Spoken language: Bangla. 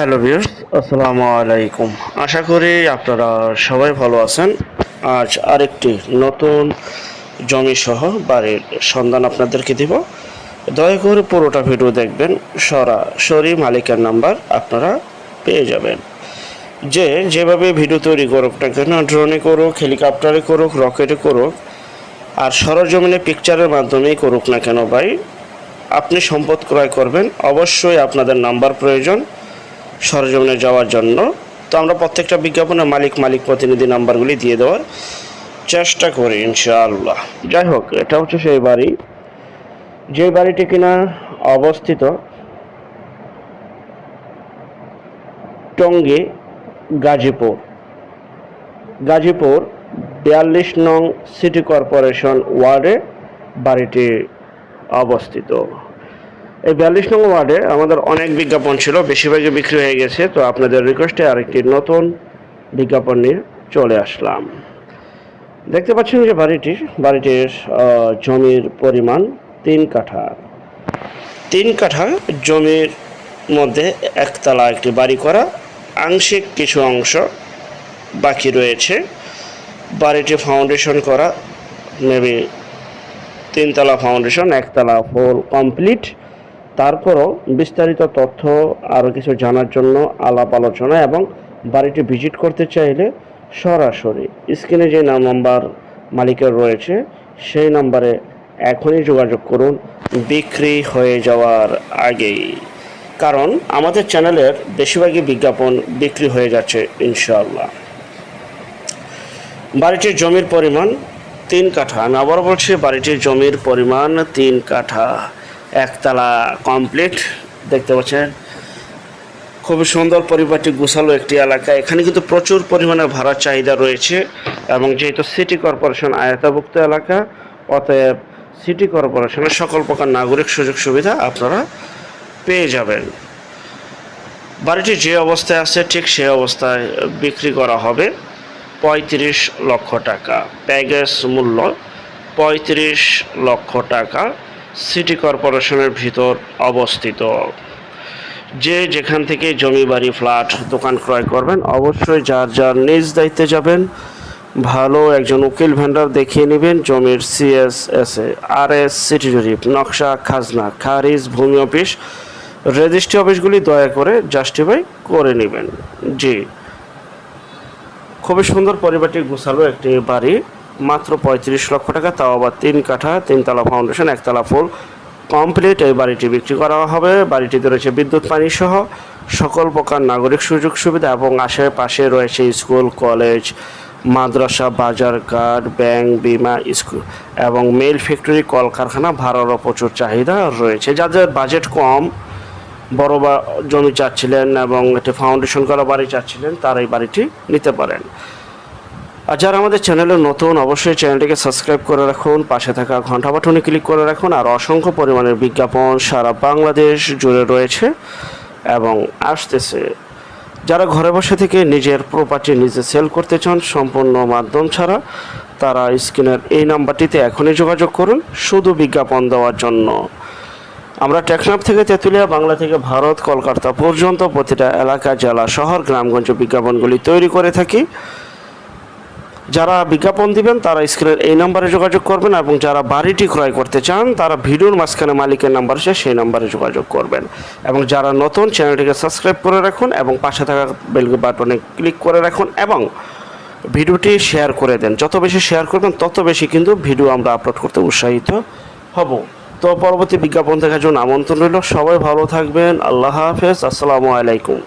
হ্যালো ভিউয়ার্স, আসসালামু আলাইকুম। আশা করি আপনারা সবাই ভালো আছেন। আজ আরেকটি নতুন জমি সহ বাড়ির সন্ধান আপনাদেরকে দিব। দয়া করে পুরোটা ভিডিও দেখবেন, সরাসরি মালিকের নাম্বার আপনারা পেয়ে যাবেন। যে যেভাবে ভিডিও তৈরি করুক না কেন, ড্রোনে করুক, হেলিকপ্টারে করুক, রকেটে করুক, আর সরজমিনে পিকচারের মাধ্যমেই করুক না কেন ভাই, আপনি সম্পদ ক্রয় করবেন। অবশ্যই আপনাদের নাম্বার প্রয়োজন। সরজমিনে যাওয়ার জন্য। তো আমরা প্রত্যেকটা বিজ্ঞাপনের মালিক মালিক প্রতিনিধি নাম্বারগুলি দিয়ে দেওয়ার চেষ্টা করি, ইনশাআল্লাহ। যাই হোক, এটা হচ্ছে সেই বাড়ি। যে বাড়িটি কিনা অবস্থিত টঙ্গী, গাজীপুর। গাজীপুর বিয়াল্লিশ নং সিটি কর্পোরেশন ওয়ার্ডে বাড়িটি অবস্থিত। এই বিয়াল্লিশ নম্বর ওয়ার্ডে আমাদের অনেক বিজ্ঞাপন ছিল, বেশিরভাগই বিক্রি হয়ে গেছে। তো আপনাদের রিকোয়েস্টে আরেকটি নতুন বিজ্ঞাপন নিয়ে চলে আসলাম। দেখতে পাচ্ছেন যে বাড়িটির বাড়িটির জমির পরিমাণ তিন কাঠা। তিন কাঠা জমির মধ্যে একতলা একটি বাড়ি করা, আংশিক কিছু অংশ বাকি রয়েছে। বাড়িটি ফাউন্ডেশন করা মেবি তিনতলা ফাউন্ডেশন একতলা ফুল কমপ্লিট তারপরও বিস্তারিত তথ্য আরও কিছু জানার জন্য আলাপ আলোচনা এবং বাড়িটি ভিজিট করতে চাইলে সরাসরি স্ক্রিনে যে নাম নাম্বার মালিকের রয়েছে, সেই নাম্বারে এখনই যোগাযোগ করুন। বিক্রি হয়ে যাওয়ার আগেই। কারণ আমাদের চ্যানেলের বেশিরভাগই বিজ্ঞাপন বিক্রি হয়ে যাচ্ছে, ইনশাআল্লাহ। বাড়িটির জমির পরিমাণ তিন কাঠা। আমি আবার বলছি, বাড়িটির জমির পরিমাণ তিন কাঠা। একতলা কমপ্লিট দেখতে পাচ্ছেন। খুবই সুন্দর পরিবারটি গুছালো একটি এলাকা। এখানে কিন্তু প্রচুর পরিমাণে ভাড়ার চাহিদা রয়েছে এবং যেহেতু সিটি কর্পোরেশন আয়তাভুক্ত এলাকা, অতএব সিটি কর্পোরেশনের সকল প্রকার নাগরিক সুযোগ সুবিধা আপনারা পেয়ে যাবেন। বাড়িটি যে অবস্থায় আছে ঠিক সেই অবস্থায় বিক্রি করা হবে পঁয়ত্রিশ লক্ষ টাকা। প্যাগেজ মূল্য পঁয়ত্রিশ লক্ষ টাকা। সিটি কর্পোরেশনের ভিতর অবস্থিত। যে যেখান থেকে জমি, বাড়ি, ফ্ল্যাট দোকান ক্রয় করবেন, অবশ্যই যার যার নিজ দায়িত্বে যাবেন, ভালো একজন উকিল ভেন্ডার দেখিয়ে নেবেন জমির CS S A. R S city জরিপ নকশা, খাজনা, খারিজ, ভূমি অফিস, রেজিস্ট্রি অফিসগুলি দয়া করে জাস্টিফাই করে নেবেন। জি। খুবই সুন্দর পরিবারটি গুছালো একটি বাড়ি। মাত্র পঁয়ত্রিশ লক্ষ টাকা, তাও আবার তিন কাঠা, তিনতলা ফাউন্ডেশন একতলা ফুল। কমপ্লিট এই বাড়িটি বিক্রি করা হবে। বাড়িটিতে রয়েছে বিদ্যুৎ, পানি সহ সকল প্রকার নাগরিক সুযোগ সুবিধা এবং আশেপাশে রয়েছে স্কুল, কলেজ, মাদ্রাসা, বাজার ঘাট, ব্যাংক, বিমা, স্কুল এবং মেল ফ্যাক্টরি, কলকারখানা ভাড়ারও প্রচুর চাহিদা রয়েছে। যাদের বাজেট কম, বড় বা জমি চাচ্ছিলেন এবং একটি ফাউন্ডেশন করা বাড়ি চাচ্ছিলেন তারা এই বাড়িটি নিতে পারেন। আর যারা আমাদের চ্যানেলে নতুন, অবশ্যই চ্যানেলটিকে সাবস্ক্রাইব করে রাখুন, পাশে থাকা ঘণ্টা বাটনে ক্লিক করে রাখুন, আর অসংখ্য পরিমাণের বিজ্ঞাপন সারা বাংলাদেশ জুড়ে রয়েছে এবং আসতেছে। যারা ঘরে বসে থেকে নিজের প্রপার্টি নিজে সেল করতে চান, সম্পূর্ণ মাধ্যম ছাড়া, তারা স্ক্রিনের এই নাম্বারটিতে এখনই যোগাযোগ করুন, শুধু বিজ্ঞাপন দেওয়ার জন্য। আমরা টেকনাফ থেকে তেঁতুলিয়া, বাংলা থেকে ভারত, কলকাতা পর্যন্ত প্রতিটা এলাকা, জেলা, শহর, গ্রামগঞ্জ বিজ্ঞাপনগুলি তৈরি করে থাকি। যারা বিজ্ঞাপন দিবেন, তারা স্ক্রিনের এই নাম্বারে যোগাযোগ করবেন এবং যারা বাড়িটি ক্রয় করতে চান, তারা ভিডিওর মাঝখানে মালিকের নাম্বার আছে, সেই নাম্বারে যোগাযোগ করবেন। এবং যারা নতুন, চ্যানেলটিকে সাবস্ক্রাইব করে রাখুন এবং পাশে থাকা বেল বাটনে ক্লিক করে রাখুন এবং ভিডিওটি শেয়ার করে দেন। যত বেশি শেয়ার করবেন, তত বেশি কিন্তু ভিডিও আমরা আপলোড করতে উৎসাহিত হব। তো পরবর্তী বিজ্ঞাপন দেখার জন্য আমন্ত্রণ রইল। সবাই ভালো থাকবেন। আল্লাহ হাফেজ। আসসালামু আলাইকুম।